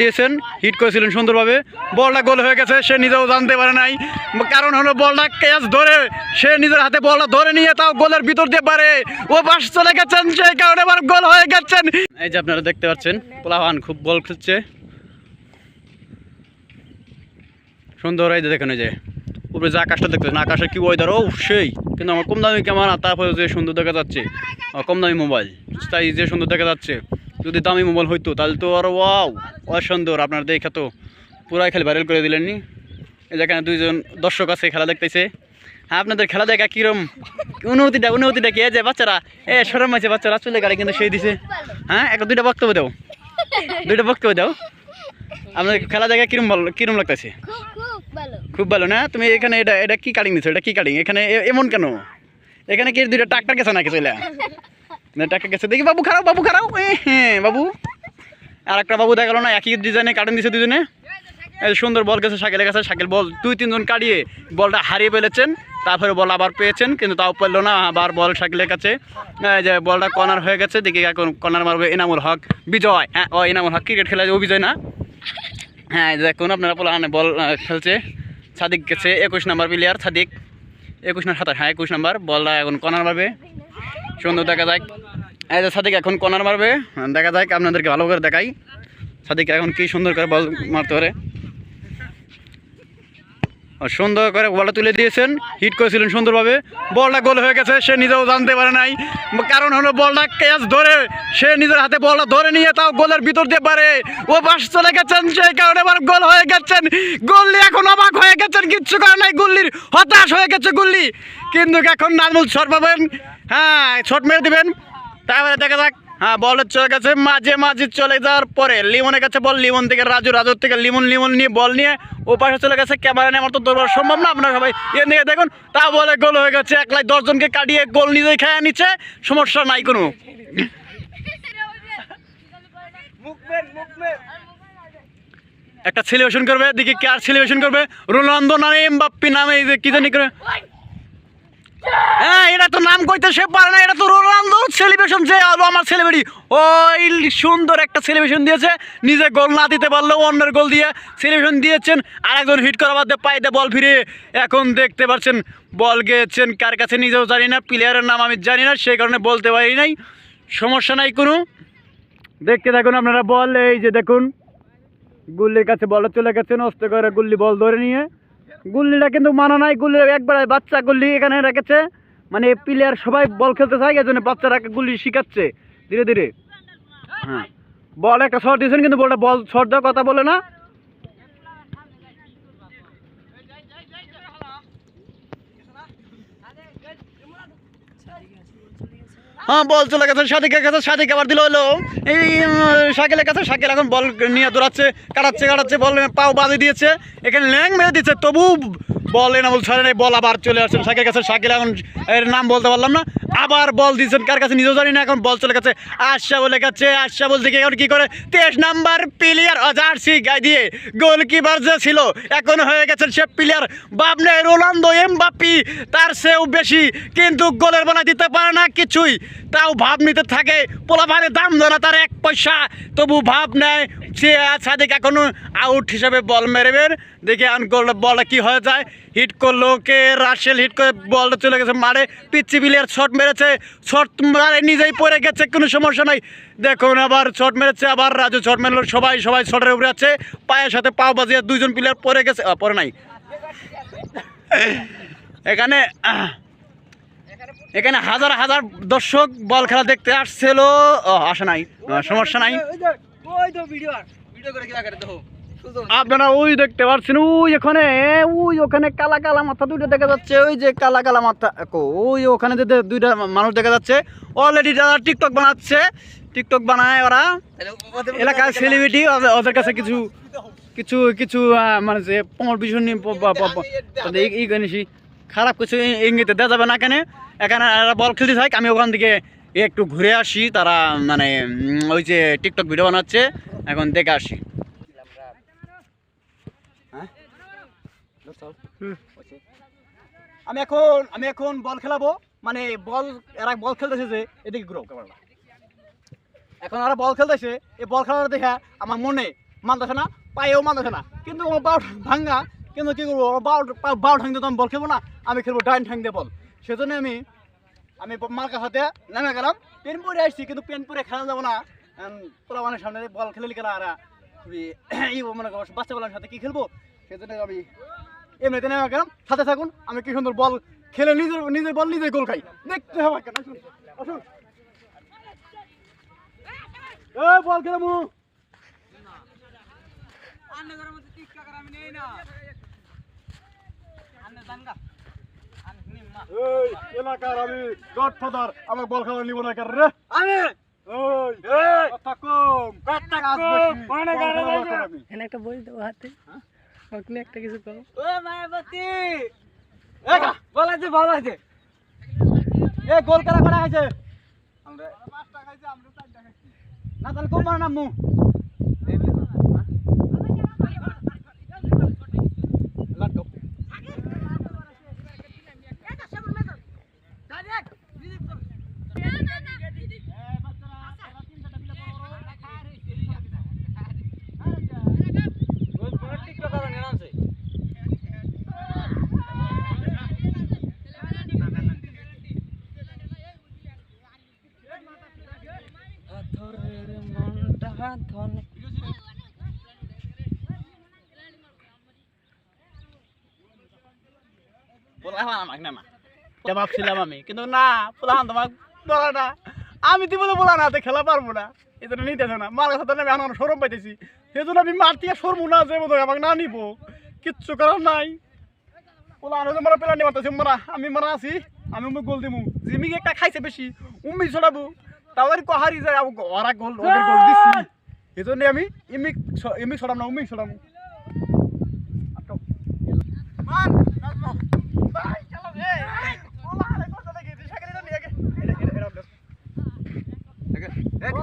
দিয়েছেন। হিট করেছিলেন সুন্দরভাবে। বলটা গোল হয়ে গেছে, সে নিজেও জানতে পারে নাই। কারণ হলো বলটা ক্যাচ ধরে, সে নিজের হাতে বলটা ধরে নিয়ে তাও গোলের ভিতর দিয়ে পারে। ও পাশ চলে গেছেন, সেই কারণে আবার গোল হয়ে গেছেন। এই যে আপনারা দেখতে পাচ্ছেন পোলাহান খুব বল খেলছে সুন্দর, এই যে দেখেন যে। উপরে যে আকাশটা দেখতেছেন আকাশে কি ওয়েদার ও, সেই। কিন্তু আমার কম দামি ক্যামেরা তারপরে যে সুন্দর দেখা যাচ্ছে। কম দামি মোবাইল তাই যে সুন্দর দেখা যাচ্ছে। যদি দামি মোবাইল হইতো, তাহলে তো আর ওয়াও অসুন্দর। আপনার দেখে তো পুরাই খেলে ভাইরাল করে দিলেন নি এই যেখানে দুইজন দর্শক আছে, খেলা দেখতেছে। হ্যাঁ আপনাদের খেলা দেখা কিরম? অনুভূতিটা অনুভূতিটা কি? যে বাচ্চারা, এ, সরম আছে বাচ্চারা, চলে গাড়ি কিন্তু সেই দিছে। হ্যাঁ একটা দুইটা বক্তব্য দাও। দুইটা বক্তব্য দাও। আপনাদের খেলা দেখা কিরম ভালো, কিরম লাগতেছে? খুব ভালো না? তুমি এখানে এটা এটা কি কাটিং দিছো? এটা কি কাটিং এখানে এমন কেন? এখানে কি দুইটা ট্রাক্টর গেছে নাকি চলে ট্রাক্টর গেছে। দেখি, বাবু খারাপ বাবু খারাপ হ্যাঁ বাবু। আর একটা বাবু দেখা গেলো না, একই ডিজাইনে কাটিং দিছে দুজনে। এই সুন্দর বল গেছে সাইকেলের কাছে, সাইকেল বল। দুই, তিনজন কাটিয়ে বলটা হারিয়ে ফেলেছেন, তারপরে বল আবার পেয়েছেন, কিন্তু তাও পেল না, আবার বল সাইকেলের কাছে। যে বলটা কর্নার হয়ে গেছে, দেখি এখন কর্নার মারবে এনামুল হক। বিজয় হ্যাঁ ও এনামুল হক ক্রিকেট খেলা ও বিজয় না? হ্যাঁ দেখুন, আপনারা পোলাহানে বল খেলছে। সাদিক গেছে, একুশ নাম্বার প্লেয়ার সাদিক। একুশ না সাতাশ হ্যাঁ একুশ নাম্বার, বলটা এখন কর্নার মারবে। সুন্দর, দেখা যাক। এই যে সাদিক এখন কর্নার মারবে। দেখা যাক, আপনাদেরকে ভালো করে দেখাই। সাদিক এখন কি সুন্দর করে বল মারতে পারে। সুন্দর করে বলটা তুলে দিয়েছেন। হিট করেছিলেন সুন্দরভাবে। বলটা গোল হয়ে গেছে, সে নিজেও জানতে পারে নাই। কারণ হলো বলটা ক্যাচ ধরে। সে নিজের হাতে বলটা ধরে নিয়ে তাও গোলের ভিতর দিয়ে পারে। ও পাশ চলে গেছেন, সেই কারণে আবার গোল হয়ে গেছেন। গুল্লি এখন অবাক হয়ে গেছেন, কিচ্ছু করে নাই। গুল্লির হতাশ হয়ে গেছে গুল্লি কিন্তু এখন নাজমুল সর পাবেন হ্যাঁ শট মেরে দিবেন। তারপরে দেখা যাক। হ্যাঁ বলের চলে গেছে। মাঝে মাঝে চলে যাওয়ার পরে লিমনের কাছে বল লিমন থেকে রাজু, রাজুর থেকে লিমন লিমন নিয়ে বল নিয়ে ও পাশে চলে গেছে। ক্যামেরা নিয়ে আমার তো দৌড়ানো সম্ভব না। আপনারা সবাই এর দিকে দেখুন, তা বলে গোল হয়ে গেছে। একলাই দশজনকে কাটিয়ে গোল নিজেই খেয়ে নিচ্ছে। সমস্যা নাই কোনো। একটা সেলিব্রেশন করবে। দেখি কে আর সেলিব্রেশন করবে। রোনালদো নামে, এমবাপ্পি নামে কি জানি করে হ্যাঁ এটা তো নাম কইতে সে পারে না, এটা তো রোনালদো সেলিব্রেশন যে আলো আমার সেলিব্রিটি ওই সুন্দর একটা সেলিব্রেশন দিয়েছে, নিজে গোল না দিতে পারলেও অন্যের গোল দিয়ে সেলিব্রেশন দিয়েছেন আর একজন হিট করা বাদে পাইতে বল ফিরে এখন দেখতে পাচ্ছেন বল গিয়েছেন কার কাছে নিজেও জানি না প্লেয়ারের নাম আমি জানি না, সেই কারণে বলতে পারি নাই, সমস্যা নাই কোনো। দেখতে থাকুন আপনারা বল এই যে দেখুন, গুল্লির কাছে বল চলে গেছে, নষ্ট করে গুল্লি বল ধরে নিয়ে। গুল্লিটা কিন্তু মানা নাই গুল্লি একবার বাচ্চা গুল্লি এখানে রেখেছে। মানে প্লেয়ার সবাই বল খেলতে চায় এই জন্য বাচ্চারা গুল্লি শিখাচ্ছে, ধীরে ধীরে। হ্যাঁ। বল একটা শর্ট দিয়েছেন, কিন্তু বলটা বল শর্ট দেওয়ার কথা বলে না। হ্যাঁ বল চলে গেছে। সাদিকের কাছে সাদিক আবার দিল হলো। এই উম, কাছে সাইকেল এখন বল নিয়ে দৌড়াচ্ছে কাটাচ্ছে কাটাচ্ছে বল পাও বাঁধে দিয়েছে। এখানে ল্যাং মেরে দিচ্ছে তবু বল এনা বল ছাড়ে নাই, বল আবার চলে আসছে শাকিলের কাছে। শাকিল এখন এর নাম বলতে পারলাম না, আবার বল দিয়েছেন কার কাছে নিজেও জানি না, এখন বল চলে গেছে আশা বলে গেছে আশা বলতে থেকে এখন কী করে? তেইশ নাম্বার প্লেয়ার জার্সি গায়ে দিয়ে গোলকিপার যে ছিল, এখন হয়ে গেছেন সে প্লেয়ার বাবনে রোনালদো, এমবাপ্পি, তার সেও বেশি, কিন্তু গোলের বলা দিতে পারে না কিছুই। তাও ভাব নিতে থাকে পোলাভারে দাম দেয় না তার এক পয়সা, তবু ভাব নেয় সে সাদিক এখনও আউট হিসাবে বল মেরেবেন। দেখে আন গোল বল কি হয়ে যায়? হিট করল কে? রাশেল হিট করে বলটা চলে গেছে মারে পিচ্ছি বিলিয়ার শট মেরেছে। শট মারে, নিজেই পড়ে গেছে, কোনো সমস্যা নাই। দেখুন আবার শট মেরেছে, আবার রাজু শট মেরলো, সবাই সবাই শটের উপরে আছে। পায়ের সাথে পাও বাজিয়ে দুইজন প্লেয়ার পড়ে গেছে। পরে নাই। এখানে এখানে হাজার হাজার দর্শক বল খেলা দেখতে আসছিল। আসে নাই। সমস্যা নাই। আপনারা ওই দেখতে পাচ্ছেন ওই ওখানে ওই ওখানে কালা কালা মাথা দুইটা দেখা যাচ্ছে ওই যে কালা কালা মাথা ওই ওখানে যে দুইটা মানুষ দেখা যাচ্ছে অলরেডি যারা টিকটক বানাচ্ছে টিকটক বানায় ওরা এলাকার সেলিব্রিটি ওদের কাছে কিছু কিছু কিছু মানে যে তাদের ই- ই খারাপ কিছু ইঙ্গিতে দেওয়া যাবে না এখানে। এখানে বল খেলতে থাক আমি ওখান থেকে একটু ঘুরে আসি, তারা মানে ওই যে টিকটক ভিডিও বানাচ্ছে, এখন দেখে আসি। হ্যাঁ? আমি এখন আমি এখন বল খেলাবো মানে বল, এরা বল খেলতেছে যে, এদিকে ঘুরো। এখন ওরা বল খেলতেছে, এই বল খেলাটা দেখা আমার মনে মানতেছে না, পায়েও মানতেছে না। কিন্তু আমার বাউ ভাঙ্গা, কিন্তু কি করব আমার বাউ বাউ ঠাং দিয়ে তো আমি বল খেলব না, আমি খেলব ডাইন ঠাং দিয়ে বল। সেজন্য আমি আমি মার কাছাতে নেমে গেলাম। পেন পরে আসছি, কিন্তু পেন পরে খেলা যাব না। পোলা মানে সামনে বল খেলে গেলে আর এই মনে করো বাচ্চা বলার সাথে কি খেলব? সেজন্য আমি এমনিতে নেমে গেলাম। সাথে থাকুন, আমি কি সুন্দর বল খেলে নিজের নিজের বল নিজের গোল খাই। দেখতে হবে কেন? আসুন আসুন। এই বল খেলে মু। এই এলাকার আমি গডফাদার। আমার বল খেলা নিব না কার রে? আমি? ওই কথা কম। কথা কম, মানে গাড়ি খেলা লাগা। করতে আমি। একটা বই দেবো হাতে। ওখানে একটা কিছু করো। ও মায়াবতী! গা, বল আছে বল আছে। এ গোল কারা কারা খাইছে আমরা না তাহলে কম মারা নামু পোলা হান আমাকে, না না এটা ভাবছিলাম আমি। কিন্তু না পোলা হান তোমাকে না। আমি তো বলে না খেলা পারব না। এই জন্য না মার কাছে আমি এখন সরম পাইতেছি। সেই জন্য আমি মার থেকে সরবো না, যে বোধ আমাকে না নিবো। কিচ্ছু করার নাই। আমি আছি। আমি গোল দিমু। জিমিকে একটা খাইছে বেশি উমি ছড়াবো তাও কহারি যায় আমি ওরা গোল ওদের গোল দিছি। এই জন্য আমি ইমি ইমি ছড়াম না উমি ছড়াম আটক। নাচবো ভাই চলো